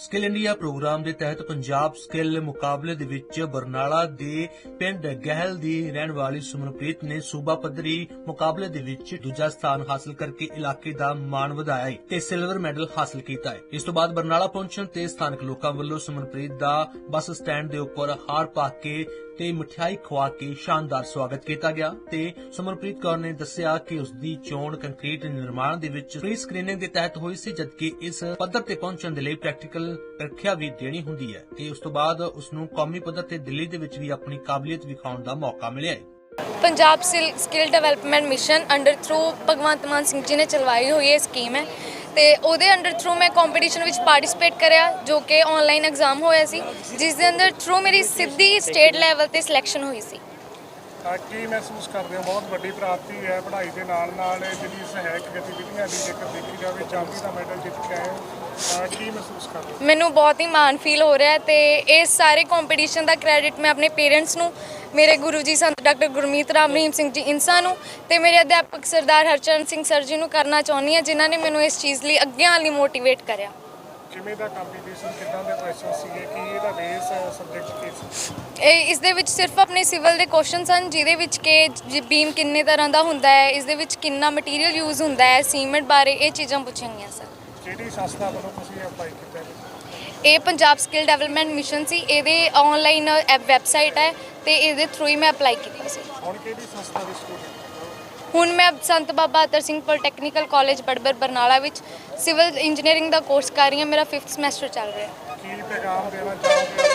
Skill India programme ਦੇ ਤਹਿਤ Punjab skill ਮੁਕਾਬਲੇ ਦੇ ਵਿੱਚ ਬਰਨਾਲਾ ਦੇ ਪਿੰਡ ਗਹਿਲ ਦੀ ਰਹਿਣ ਵਾਲੀ ਸੁਮਨਪ੍ਰੀਤ ਨੇ ਸੂਬਾ ਪੱਧਰੀ ਮੁਕਾਬਲੇ ਦੇ ਵਿੱਚ ਦੂਜਾ ਸਥਾਨ ਹਾਸਲ ਕਰਕੇ ਇਲਾਕੇ ਦਾ ਮਾਣ ਵਧਾਇਆ ਹੈ ਤੇ ਸਿਲਵਰ ਮੈਡਲ ਹਾਸਲ ਕੀਤਾ ਹੈ। ਇਸ ਤੋਂ ਬਾਅਦ ਬਰਨਾਲਾ ਪਹੁੰਚਣ ਤੇ ਸਥਾਨਕ ਲੋਕਾਂ ਵੱਲੋਂ ਸੁਮਨਪ੍ਰੀਤ ਦਾ ਬੱਸ ਸਟੈਂਡ ਦੇ ਉੱਪਰ ਹਾਰ ਪਾ ਕੇ ਤੇ ਮਠਿਆਈ ਖਵਾ ਕੇ ਸ਼ਾਨਦਾਰ ਸਵਾਗਤ ਕੀਤਾ ਗਿਆ ਤੇ ਸੁਮਨਪ੍ਰੀਤ ਕੌਰ ਨੇ ਦੱਸਿਆ ਕਿ ਉਸ ਦੀ ਚੋਣ ਕੰਕਰੀਟ ਨਿਰਮਾਣ ਦੇ ਵਿੱਚ ਪ੍ਰੀ ਸਕਰੀਨਿੰਗ ਦੇ ਤਹਿਤ ਹੋਈ ਸੀ, ਜਦਕਿ ਇਸ ਪੱਧਰ ਤੇ ਪਹੁੰਚਣ ਦੇ ਲਈ ਪ੍ਰੈਕਟੀਕਲ ਪ੍ਰੀਖਿਆ ਵੀ ਦੇਣੀ ਹੁੰਦੀ ਹੈ ਤੇ ਉਸ ਤੋਂ ਬਾਅਦ ਉਸ ਨੂੰ ਕੌਮੀ ਪੱਧਰ ਤੇ ਦਿੱਲੀ ਦੇ ਵਿੱਚ ਵੀ ਆਪਣੀ ਕਾਬਲੀਅਤ ਵਿਖਾਉਣ ਦਾ ਮੌਕਾ ਮਿਲਿਆ ਹੈ। Punjab skill development mission under through Bhagwant Mann Singh ji ਨੇ ਚਲਵਾਈ ਹੋਈ ਇਹ ਸਕੀਮ ਹੈ। ਤੇ ਉਹਦੇ ਅੰਡਰ ਥਰੂ ਮੈਂ ਕੰਪੀਟੀਸ਼ਨ ਵਿੱਚ ਪਾਰਟਿਸਿਪੇਟ ਕਰਿਆ, ਜੋ ਕਿ ਆਨਲਾਈਨ ਐਗਜ਼ਾਮ ਹੋਇਆ ਸੀ, ਜਿਸ ਦੇ ਅੰਦਰ ਥਰੂ ਮੇਰੀ ਸਿੱਧੀ ਸਟੇਟ ਲੈਵਲ ਤੇ ਸਿਲੈਕਸ਼ਨ ਹੋਈ ਸੀ। ਕੀ ਮਹਿਸੂਸ ਕਰਦੇ ਹੋ, ਬਹੁਤ ਵੱਡੀ ਪ੍ਰਾਪਤੀ ਹੈ ਪੜ੍ਹਾਈ ਦੇ ਨਾਲ ਨਾਲ ਜਿਹੜੀ ਸਹਾਇਕ ਗਤੀਵਿਧੀਆਂ ਦੀ ਜੇਕਰ ਦੇਖੀ ਜਾਵੇ, ਚਾਂਦੀ ਦਾ ਮੈਡਲ ਜਿੱਤ ਕੇ ਆਏ ਕੀ ਮਹਿਸੂਸ ਕਰਦੇ ਹੋ? ਮੈਨੂੰ ਬਹੁਤ ਹੀ ਮਾਣ ਫੀਲ ਹੋ ਰਿਹਾ ਹੈ ਤੇ ਇਸ ਸਾਰੇ ਕੰਪੀਟੀਸ਼ਨ ਦਾ ਕ੍ਰੈਡਿਟ ਮੈਂ ਆਪਣੇ ਪੇਰੈਂਟਸ ਨੂੰ, ਮੇਰੇ ਗੁਰੂ ਜੀ ਸੰਤ ਡਾਕਟਰ ਗੁਰਮੀਤ ਰਾਮ ਰਹੀਮ ਸਿੰਘ ਜੀ ਇਨਸਾ ਨੂੰ ਤੇ ਮੇਰੇ ਅਧਿਆਪਕ ਸਰਦਾਰ ਹਰਚਰਨ ਸਿੰਘ ਸਰ ਜੀ ਨੂੰ ਕਰਨਾ ਚਾਹੁੰਦੀ ਹਾਂ, ਜਿਨ੍ਹਾਂ ਨੇ ਮੈਨੂੰ ਇਸ ਚੀਜ਼ ਲਈ ਅੱਗੇ ਆਉਣ ਲਈ ਮੋਟੀਵੇਟ ਕਰਿਆ। ਕਿਵੇਂ ਦਾ ਕੰਪੀਟੀਸ਼ਨ ਕਿੱਦਾਂ ਦੇ ਕੁਐਸਚਨ ਸੀਗੇ? ਕੀ ਇਹਦਾ ਬੇਸ ਸਬਜੈਕਟ ਕੀ ਸੀ? ਇਹ ਇਸ ਦੇ ਵਿੱਚ ਸਿਰਫ ਆਪਣੇ ਸਿਵਲ ਦੇ ਕੁਐਸਚਨ ਹਨ ਜਿਹਦੇ ਵਿੱਚ ਕਿ ਬੀਮ ਕਿੰਨੇ ਤਰ੍ਹਾਂ ਦਾ ਹੁੰਦਾ ਹੈ ਇਸ ਦੇ ਵਿੱਚ ਕਿੰਨਾ ਮਟੀਰੀਅਲ ਯੂਜ਼ ਹੁੰਦਾ ਹੈ ਸੀਮੈਂਟ ਬਾਰੇ ਇਹ ਚੀਜ਼ਾਂ ਪੁੱਛੀਆਂ ਗਈਆਂ ਸਰ। ਕਿਹੜੀ ਸੰਸਥਾ ਵੱਲੋਂ ਤੁਸੀਂ ਅਪਲਾਈ ਕੀਤਾ ਹੈ? ਇਹ ਪੰਜਾਬ ਸਕਿੱਲ ਡਿਵੈਲਪਮੈਂਟ ਮਿਸ਼ਨ ਸੀ ਇਹਦੇ ਆਨਲਾਈਨ ਵੈਬਸਾਈਟ ਹੈ ਤੇ ਇਹਦੇ ਥਰੂ ਹੀ ਮੈਂ ਅਪਲਾਈ ਕੀਤਾ ਸੀ। ਹੁਣ ਕਿਹੜੀ ਸੰਸਥਾ ਦੇ ਸਟੂਡੈਂਟ ਹੁਣ ਮੈਂ ਸੰਤ ਬਾਬਾ ਅਤਰ ਸਿੰਘ ਪੋਲੀਟੈਕਨੀਕਲ ਕਾਲਜ ਬੜਬਰ ਬਰਨਾਲਾ ਵਿੱਚ ਸਿਵਲ ਇੰਜੀਨੀਅਰਿੰਗ ਦਾ ਕੋਰਸ ਕਰ ਰਹੀ ਹਾਂ ਮੇਰਾ 5th ਸਮੈਸਟਰ ਚੱਲ ਰਿਹਾ। ਹੈ ਕੀ ਪੈਗਾਮ ਦੇਣਾ ਚਾਹੋਗੇ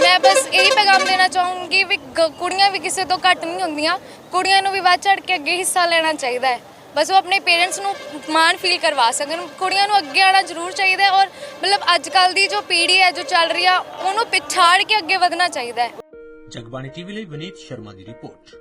ਮੈਂ ਬਸ ਇਹੀ ਪੈਗਾਮ ਦੇਣਾ ਚਾਹੂੰਗੀ ਵੀ ਕੁੜੀਆਂ ਵੀ ਕਿਸੇ ਤੋਂ ਘੱਟ ਨਹੀਂ ਹੁੰਦੀਆਂ ਕੁੜੀਆਂ ਨੂੰ ਵੀ ਵੱਧ ਚੜ ਕੇ ਅੱਗੇ ਹਿੱਸਾ ਲੈਣਾ ਚਾਹੀਦਾ ਹੈ। ਬਸ ਉਹ ਆਪਣੇ ਪੇਰੈਂਟਸ ਨੂੰ ਮਾਣ ਫੀਲ ਕਰਵਾ ਸਕਣ ਕੁੜੀਆਂ ਨੂੰ ਅੱਗੇ ਆਉਣਾ ਜ਼ਰੂਰ ਚਾਹੀਦਾ ਹੈ ਔਰ ਮਤਲਬ ਅੱਜ ਕੱਲ ਦੀ ਜੋ ਪੀੜ੍ਹੀ ਹੈ ਜੋ ਚੱਲ ਰਹੀ ਆ ਉਹਨੂੰ ਪਿਛਾੜ ਕੇ ਅੱਗੇ ਵਧਣਾ ਚਾਹੀਦਾ ਹੈ। ਜਗਬਾਣੀ ਟੀਵੀ ਲਈ ਵਿਨੀਤ ਸ਼ਰਮਾ ਦੀ ਰਿਪੋਰਟ।